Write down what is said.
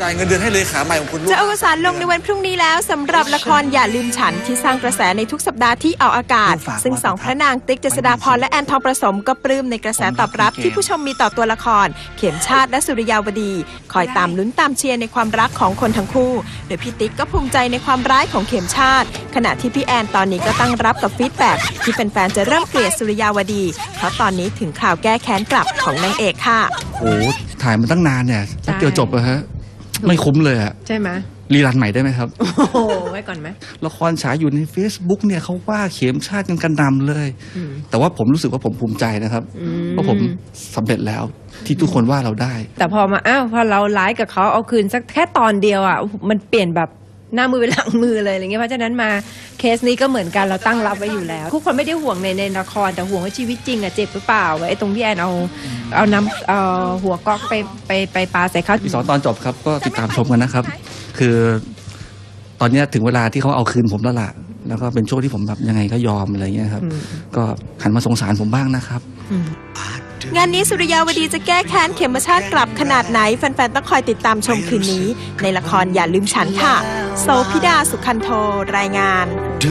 จ่ายเงินเดือนให้เลขาใหม่ของคุณลูกจะอวสานลงในวันพรุ่งนี้แล้วสำหรับละครอย่าลืมฉันที่สร้างกระแสในทุกสัปดาห์ที่ออกอากาศ ซึ่งสองพระนางติ๊กเจษฎาพรและแอนทองประสมก็ปลื้มในกระแสตอบรับที่ผู้ชมมีต่อตัวละคร เข็มชาติและสุริยาวดี คอยตามลุ้นตามเชียร์ในความรักของคนทั้งคู่ โดยพี่ติ๊กก็ภูมิใจในความร้ายของเข็มชาติ ขณะที่พี่แอนตอนนี้ก็ตั้งรับกับฟีดแบ็กที่แฟนๆจะเริ่มเกลียดสุริยาวดีเพราะตอนนี้ถึงข่าวแก้แค้นกลับของนางเอกค่ะโอ้โหถ่ายมาตั้งนานเนี่ยแป๊บเดียวจบอะฮะ ไม่คุ้มเลยอะใช่ไหมรีรันใหม่ได้ไหมครับ โอ้โหไว้ก่อนไหมละครฉายอยู่ใน Facebook เนี่ยเขาว่าเข็มชาติกันกันนำเลย อืม แต่ว่าผมรู้สึกว่าผมภูมิใจนะครับอืม ว่าผมสำเร็จแล้วที่ทุกคนว่าเราได้ แต่พอมาอ้าวพอเราไลฟ์กับเขาเอาคืนสักแค่ตอนเดียวอะมันเปลี่ยนแบบ หน้ามือเป็นหลังมือเลยอะไรเงี้ยเพราะฉะนั้นมาเคสนี้ก็เหมือนกันเราตั้งรับไว้อยู่แล้วทุกคนไม่ได้ห่วงในในละครแต่ห่วงว่าชีวิตจริงอะเจ็บหรือเปล่าไอ้ตรงที่แอนเอาเอาน้ำเอาหัวก๊อกไปไปไปปาใส่เขาอีกสองตอนจบครับก็ติดตามชมกันนะครับ คือตอนเนี้ยถึงเวลาที่เขาเอาคืนผมแล้วล่ะแล้วก็เป็นช่วงที่ผมแบบยังไงก็ยอมอะไรเงี้ยครับอืมก็หันมาสงสารผมบ้างนะครับอืม งานนี้สุริยาวดีจะแก้แค้นเขมชาติกลับขนาดไหน แฟนๆ ต้องคอยติดตามชมคืนนี้ ในละครอย่าลืมฉันค่ะโซพิดาสุขันโทรายงาน